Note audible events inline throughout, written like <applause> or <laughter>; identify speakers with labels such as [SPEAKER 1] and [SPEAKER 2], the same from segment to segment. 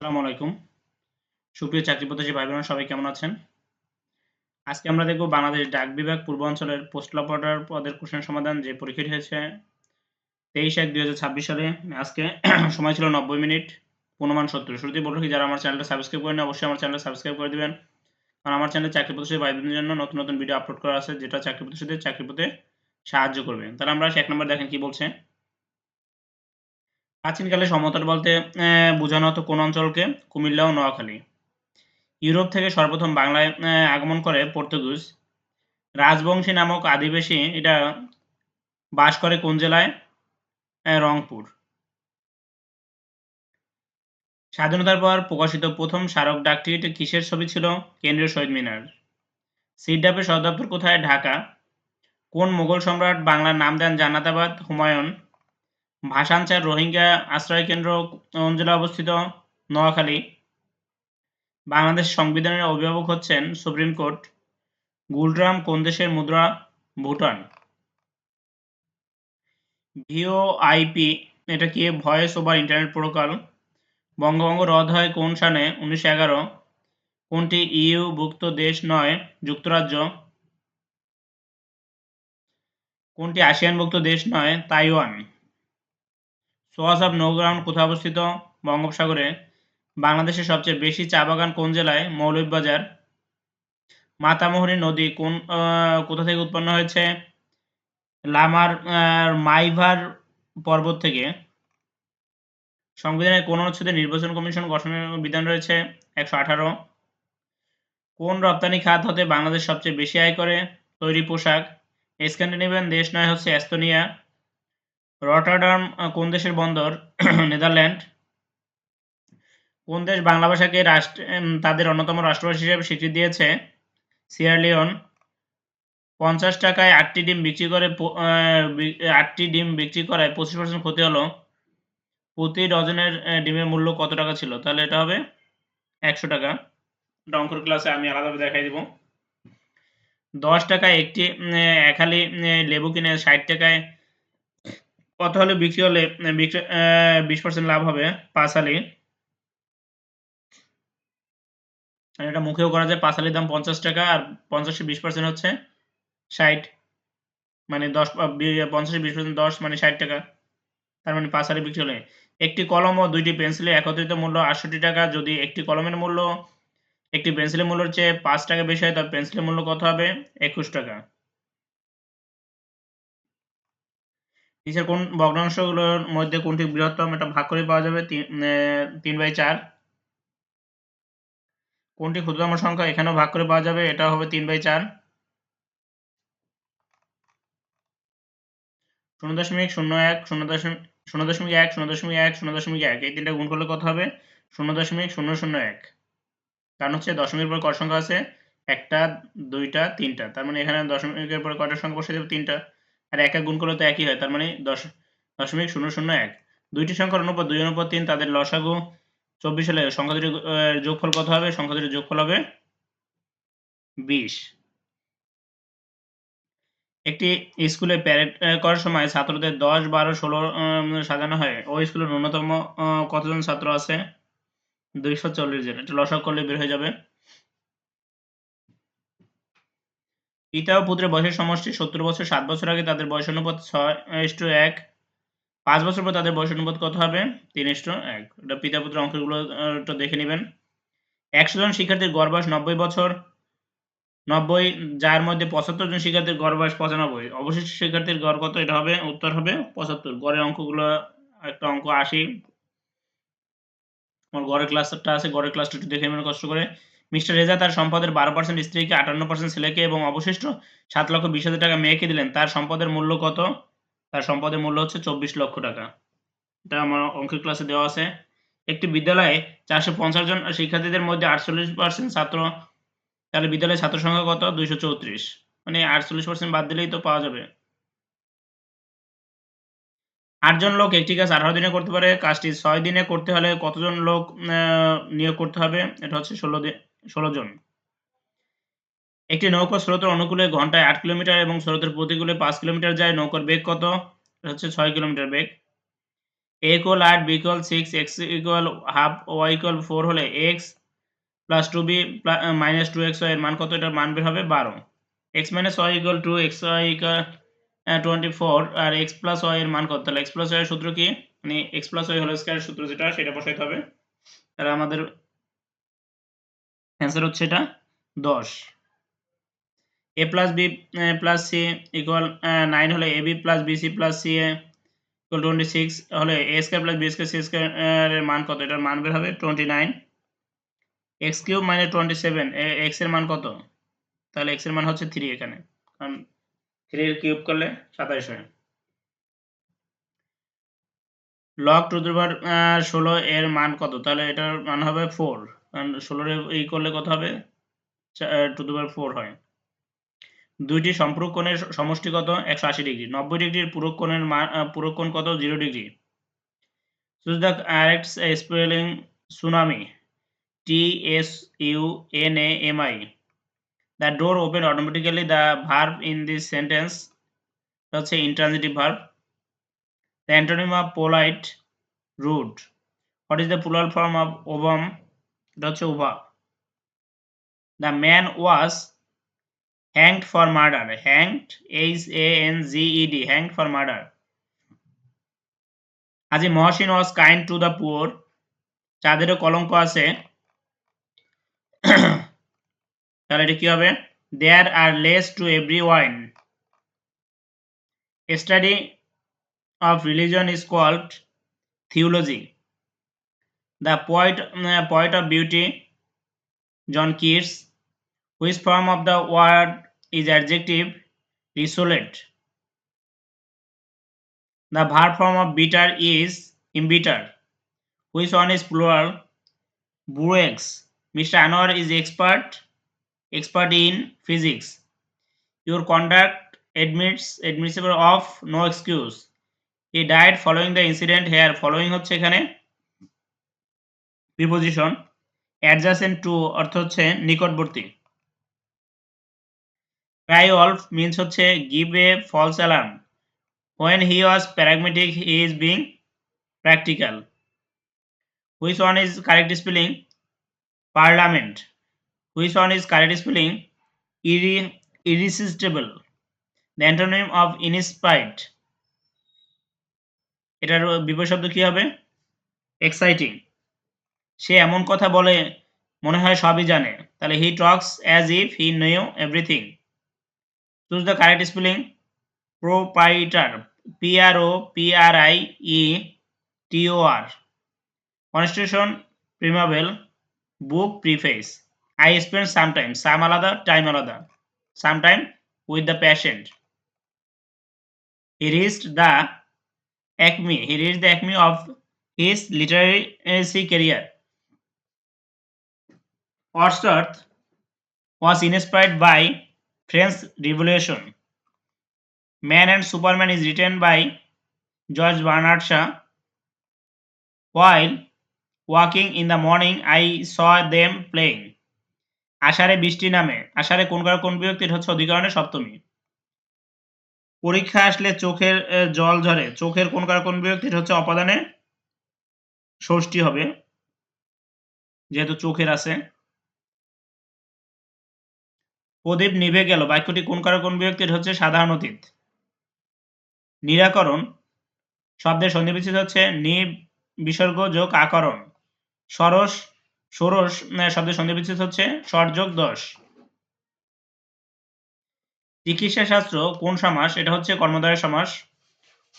[SPEAKER 1] আসসালামু আলাইকুম। সুপ্রিয় চাকরি প্রত্যাশী ভাই বোনেরা সবাই কেমন আছেন? আজকে আমরা দেখব বাংলাদেশ ডাক বিভাগ পূর্বাঞ্চলের পোস্টাল অপারেটর পদের কোশ্চেন সমাধান যে পরীক্ষাটি হয়েছে তেইশ এক দুই হাজার ছাব্বিশ সালে। আজকে <clears throat> সময় ছিল নব্বই মিনিট, পূর্ণমান সত্তর। শুরুতেই বলব কি যারা আমার চ্যানেলটা সাবস্ক্রাইব করেন অবশ্যই আমার চ্যানেলটা সাবস্ক্রাইব করে দিবেন। কারণ আমার চ্যানেলে চাকরি প্রত্যাশী ভাই বোনদের জন্য নতুন নতুন ভিডিও আপলোড করা আছে, যেটা চাকরি প্রত্যাশীদের চাকরি পেতে সাহায্য করবে। তাহলে আমরা এক নম্বর দেখেন কি বলছে। প্রাচীনকালে সমতল বলতে বোঝানো হতো কোন অঞ্চলকে, কুমিল্লা ও নোয়াখালী। ইউরোপ থেকে সর্বপ্রথম বাংলায় আগমন করে পর্তুগিজ। রাজবংশী নামক আদিবাসী এটা বাস করে কোন জেলায়? রংপুর। স্বাধীনতার পর প্রকাশিত প্রথম স্মারক ডাকটিকিটে কিসের ছবি ছিল? কেন্দ্রীয় শহীদ মিনার। সিডাপের দপ্তর কোথায়? ঢাকা। কোন মুঘল সম্রাট বাংলার নাম দেন জান্নাতাবাদ হুমায়ুন? ভাষাঞ্চার রোহিঙ্গা আশ্রয়কেন্দ্র কোন জেলায় অবস্থিত নোয়াখালী। বাংলাদেশ সংবিধানের অভিভাবক হচ্ছেন সুপ্রিম কোর্ট গুলরাম কোন দেশের মুদ্রা ভুটান। ভিওআইপি, এটা কি ভয়েস ওভার ইন্টারনেট প্রোটোকল? বঙ্গভঙ্গ রদ হয় কোন সালে? উনিশশো এগারো। কোনটি ইউ ভুক্ত দেশ নয়? যুক্তরাজ্য। কোনটি আসিয়ানভুক্ত দেশ নয়? তাইওয়ান। সোয়াস অফ নৌগ্রাউন্ড কোথায় অবস্থিত বঙ্গোপসাগরে বাংলাদেশের সবচেয়ে বেশি চা বাগান কোন জেলায়? মৌলভীবাজার। মাতামোহনী নদী কোন কোথা থেকে উৎপন্ন হয়েছে? লামার মাইভার পর্বত থেকে। সংবিধানের কোন অনুচ্ছেদে নির্বাচন কমিশন গঠনের বিধান রয়েছে একশো আঠারো। কোন রপ্তানি খাত হতে বাংলাদেশ সবচেয়ে বেশি আয় করে? তৈরি পোশাক। স্ক্যান্ডিনেভিয়ান দেশ নয়, হচ্ছে এস্তোনিয়া। রটারডাম কোন দেশের বন্দর? <clears throat> নেদারল্যান্ড। কোন দেশ বাংলা ভাষাকে রাষ্ট্র তাদের অন্যতম রাষ্ট্রভাষা হিসেবে স্বীকৃতি দিয়েছে? সিয়ারলিওন পঞ্চাশ টাকায় আটটি ডিম বিক্রি করে আটটি ডিম বিক্রি করায় পঁচিশ পার্সেন্ট ক্ষতি হলো। প্রতি ডজনের ডিমের মূল্য কত টাকা ছিল? তাহলে এটা হবে একশো টাকা। অঙ্কর ক্লাসে আমি আলাদাভাবে দেখাই দিব। দশ টাকায় একটি একালি লেবু কিনে ষাট টাকায় কত হলে বিক্রি হলে বিশ পার্সেন্ট লাভ হবে পাঁচ আলি এটা মুখেও করা যায় পাঁচ আলির দাম পঞ্চাশ টাকা আর পঞ্চাশে বিশ পার্সেন্ট হচ্ছে ষাট। মানে দশ পঞ্চাশে বিশ পার্সেন্ট দশ মানে ষাট টাকা। তার মানে পাঁচ আলি বিক্রি হলে। একটি কলম ও দুইটি পেন্সিলের একত্রিত মূল্য আটষট্টি টাকা। যদি একটি কলমের মূল্য, একটি পেন্সিলের মূল্যের চেয়ে পাঁচ টাকা বেশি হয় তবে পেন্সিলের মূল্য কত হবে? একুশ টাকা। নিচের কোন ভগ্নাংশগুলোর মধ্যে কোনটি বৃহত্তম এটা ভাগ করে পাওয়া যাবে তিন বাই চার। কোনটি ক্ষুদ্রতম সংখ্যা এখানেও ভাগ করে পাওয়া যাবে এটা হবে তিন বাই চার। শূন্য দশমিক, শূন্য এক, শূন্য দশমিক শূন্য দশমিক এক, শূন্য দশমিক এক, শূন্য দশমিক এক, এই তিনটা গুণ করলে কত হবে? শূন্য দশমিক, শূন্য শূন্য এক। কারণ হচ্ছে দশমিকের পর কত সংখ্যা আছে, একটা, দুইটা, তিনটা। তার মানে এখানে দশমিকের পরে কয়টা সংখ্যা বসে যাবে তিনটা। আর এক এক গুণ করলে তো একই হয়, তার মানে দশ দশমিক শূন্য শূন্য এক। দুইটি সংখ্যার অনুপাত দুই, অনুপাত তিন, তাদের লসাগু চব্বিশ হলে সংখ্যা দুটির যোগফল কত হবে? সংখ্যা দুটির যোগফল হবে বিশ। একটি স্কুলে প্যারেড করার সময় ছাত্রদের দশ, বারো, ষোলো সাজানো হয়। ওই স্কুলের ন্যূনতম কতজন ছাত্র আছে? দুইশো চল্লিশ জন। এটা লসক করলে বের হয়ে যাবে। পিতা ও পুত্রের বয়সের সমষ্টি। সত্তর বছর সাত বছর আগে তাদের বয়স অনুপাত ছয় ইস্টু এক। পাঁচ বছর পর তাদের বয়স অনুপাত কত হবে? তিন ইস্টু এক। এটা পিতা পুত্র অঙ্কগুলো দেখে নেবেন। একশো জন শিক্ষার্থীর গড় বয়স নব্বই বছর। নব্বই, যার মধ্যে পঁচাত্তর জন শিক্ষার্থীর গড় বয়স পঁচানব্বই। অবশিষ্ট শিক্ষার্থীর গড় কত? এটা হবে, উত্তর হবে পঁচাত্তর। গড়ের অঙ্কগুলো, একটা অঙ্ক আশি। আমার গড়ের ক্লাসটা আছে, গড়ের ক্লাসটা একটু দেখে নেবেন কষ্ট করে। মিস্টার রেজা তার সম্পদের বারো পার্সেন্ট স্ত্রীকে, আটান্ন পার্সেন্ট ছেলেকে এবং অবশিষ্ট সাত লক্ষ বিশ হাজার টাকা মেয়েকে দিলেন। তার সম্পদের মূল্য কত? তার সম্পদের মূল্য হচ্ছে চব্বিশ লক্ষ টাকা। এটা আমার অঙ্কের ক্লাসে দেওয়া আছে। একটি বিদ্যালয়ে চারশো পঞ্চাশ জন শিক্ষার্থীদের মধ্যে আটচল্লিশ পার্সেন্ট ছাত্র, তাহলে বিদ্যালয়ের ছাত্র সংখ্যা কত? দুইশো চৌত্রিশ। মানে আটচল্লিশ পার্সেন্ট বাদ দিলেই তো পাওয়া যাবে। আটজন লোক একটি কাজ আঠারো দিনে করতে পারে। কাজটি ছয় দিনে করতে হলে কতজন লোক নিয়োগ করতে হবে? এটা হচ্ছে ষোলো দিন ষোলো জন। একটি নৌকা স্রোতের অনুকূলে ঘন্টায় আট কিলোমিটার এবং স্রোতের প্রতিকূলে পাঁচ কিলোমিটার যায়। নৌকার বেগ কত? হচ্ছে ছয় কিলোমিটার বেগ। এ ইকুয়াল আট B equal six X equal half Y equal four হলে X plus two B minus two এক্সের মান কত? এটার মান বের হবে বারো। X minus Y equal two X Y twenty four আর এক্স প্লাস ওয়াই এর মান কত? তাহলে এক্স প্লাস ওয়াই এর সূত্র কি? মানে X plus Y whole square সূত্র যেটা, সেটা বসাইতে হবে। তাহলে আমাদের অ্যান্সার হচ্ছে এটা দশ। A plus B plus C equal nine হলে A B plus B C plus C A equal twenty six হলে A square plus B square C square এর মান কত? এটার মান বের হবে টোয়েন্টি নাইন এক্স কিউব মানে টোয়েন্টি সেভেন এক্সের মান কত? তাহলে এক্সের মান হচ্ছে থ্রি এখানে। কারণ থ্রি এর কিউব করলে সাতাইশ হয়। লগ টু দি ষোলো এর মান কত? তাহলে এটার মান হবে ফোর কারণ ষোলোর ই করলে কত হবে? টু দি ফোর হয়। দুইটি সম্পূরক কোণের সমষ্টি কত? একশো আশি ডিগ্রি। নব্বই ডিগ্রির পূরক কোণের মান কোণ কত? Zero degree. Choose the correct spelling tsunami T S U N A M I the door open automatically the verb in this sentence হচ্ছে intransitive verb the antonym of polite rude what is the plural form of ovum হচ্ছে ova the man was hanged for murder. Hanged, h a n g e d, hanged for murder. Haji Mohsin was kind to the poor যাদেরও কলঙ্ক আছে। তাহলে এটা কি হবে? There are less to every wine study of religion is called theology the poet poet of beauty John Keats Which form of the word is adjective resolute? The verb form of bitter is imbitter. Which one is plural? Burex. Mr. Anwar is expert expert in physics. Your conduct admits admissible of no excuse. He died following the incident here. Following হচ্ছে এখানে preposition adjacent to অর্থ হচ্ছে নিকটবর্তী Cry wolf means হচ্ছে give a false alarm. When he was pragmatic, he is being practical. Which one is correct spelling? Parliament. Which one is correct spelling? Irre irresistible. The antonym of inspired. এটার বিপরীত শব্দ কি হবে exciting সে এমন কথা বলে, মনে হয় সবই জানে। তাহলে he talks as if he knew everything choose the correct spelling proprietor P R O P R I E T O R constitution preamble book preface I spend sometime some আলাদা time আলাদা। Some sometime with the patient he reached the acme he reached the acme of his literacy career Wordsworth was inspired by French Revolution. Man and Superman is written by George Bernard Shaw. While walking in the morning, I saw them playing. আষাঢ়ে বৃষ্টি নামে আষাঢ়ে কোনকার কোন বিভক্তির হচ্ছে অধিকরণের সপ্তমী পরীক্ষা আসলে চোখের জল ঝরে চোখের কোনকার কোন বিভক্তির হচ্ছে অপাদানে ষষ্ঠী হবে যেহেতু চোখের আছে প্রদীপ নিভে গেল। বাক্যটি কোন কারও কোন বিভক্তির হচ্ছে সাধারণ অতীত। নিরাকরণ শব্দের সন্নিবিচ্ছেদ হচ্ছে নি বিসর্গ, যোগ, আকরণ। সরস, ষোড়শ শব্দের সন্নিবিচ্ছেদ হচ্ছে স্বরযোগ দশ। চিকিৎসা শাস্ত্র কোন সমাস? এটা হচ্ছে কর্মধারয় সমাস।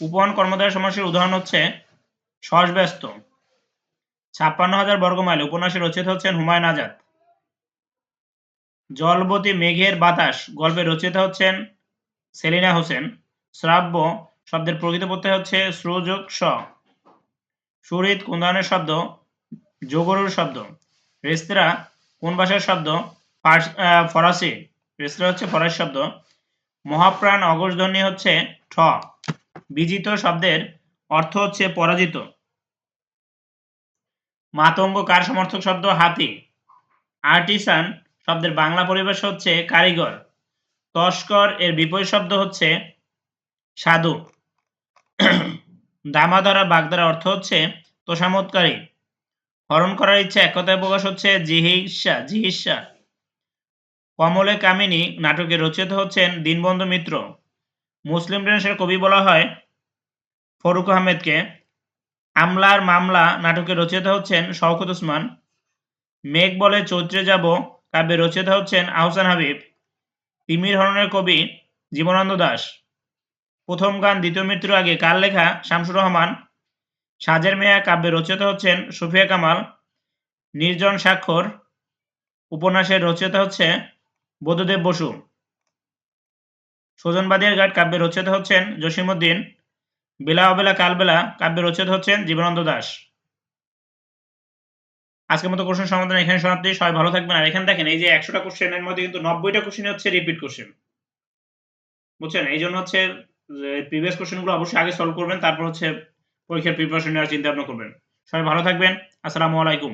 [SPEAKER 1] উপন কর্মধারয় সমাসের উদাহরণ হচ্ছে ব্যস্ত ছাপ্পান্ন হাজার বর্গমাইল। উপন্যাসের রচিত হচ্ছেন হুমায়ুন আজাদ। জলবতী মেঘের বাতাস গল্পের রচয়িতা হচ্ছেন সেলিনা হোসেন, শ্রাব্য শব্দের প্রকৃত প্রত্যয় হচ্ছে শ্রুযোগ স। সুরিত কোন ধরনের শব্দ, যোগরুর শব্দ। রেস্তোরাঁ কোন ভাষার শব্দ? ফরাসি রেস্তোরাঁ হচ্ছে ফরাসি শব্দ। মহাপ্রাণ অগরধ্বনি হচ্ছে ঠ। বিজিত শব্দের অর্থ হচ্ছে পরাজিত। মাতঙ্গ কার সমর্থক শব্দ? হাতি। আর্টিসান শব্দের বাংলা পরিভাষা হচ্ছে কারিগর। তস্কর এর বিপরীত শব্দ হচ্ছে সাধু। দামাদারা বাগদারা অর্থ হচ্ছে তোষামতকারী হরণ করার ইচ্ছা এক কথায় প্রকাশ হচ্ছে জিহিসা জিহিসা। কমলে কামিনী নাটকে রচিত হচ্ছেন দীনবন্ধু মিত্র। মুসলিম রেনেসার কবি বলা হয় ফরুক আহমেদকে। আমলার মামলা নাটকে রচিত হচ্ছেন শওকত ওসমান। মেঘ বলে চৈত্রে যাব কাব্যে রচিত হচ্ছেন আহসান হাবিব। তিমির হরণের কবি জীবনানন্দ দাস। প্রথম গান, দ্বিতীয় মৃত্যুর আগে কার লেখা? শামসুর রহমান। সাজের মেয়া কাব্যে রচিত হচ্ছেন সুফিয়া কামাল। নির্জন স্বাক্ষর। উপন্যাসের রচিত হচ্ছে বুদ্ধদেব বসু। সুজনবাদীর ঘাট কাব্যে রচিত হচ্ছেন জসিমুদ্দিন বেলা অবেলা কালবেলা কাব্যে রচিত হচ্ছেন জীবনানন্দ দাস। আজকের মতো কোশ্চেন সমাধান এখানে সমাপ্তি। সবাই ভালো থাকবেন। আর এখানে দেখেন, এই যে একশোটা কোশ্চেনের মধ্যে কিন্তু নব্বইটা কোশ্চেন হচ্ছে রিপিট কোশ্চেন বুঝছেন? এই জন্য হচ্ছে প্রিভিয়াস কোশ্চেনগুলো অবশ্যই আগে সলভ করবেন, তারপর হচ্ছে পরীক্ষার প্রিপারেশন নেওয়ার চিন্তা ভাবনা করবেন। সবাই ভালো থাকবেন। আসসালামু আলাইকুম।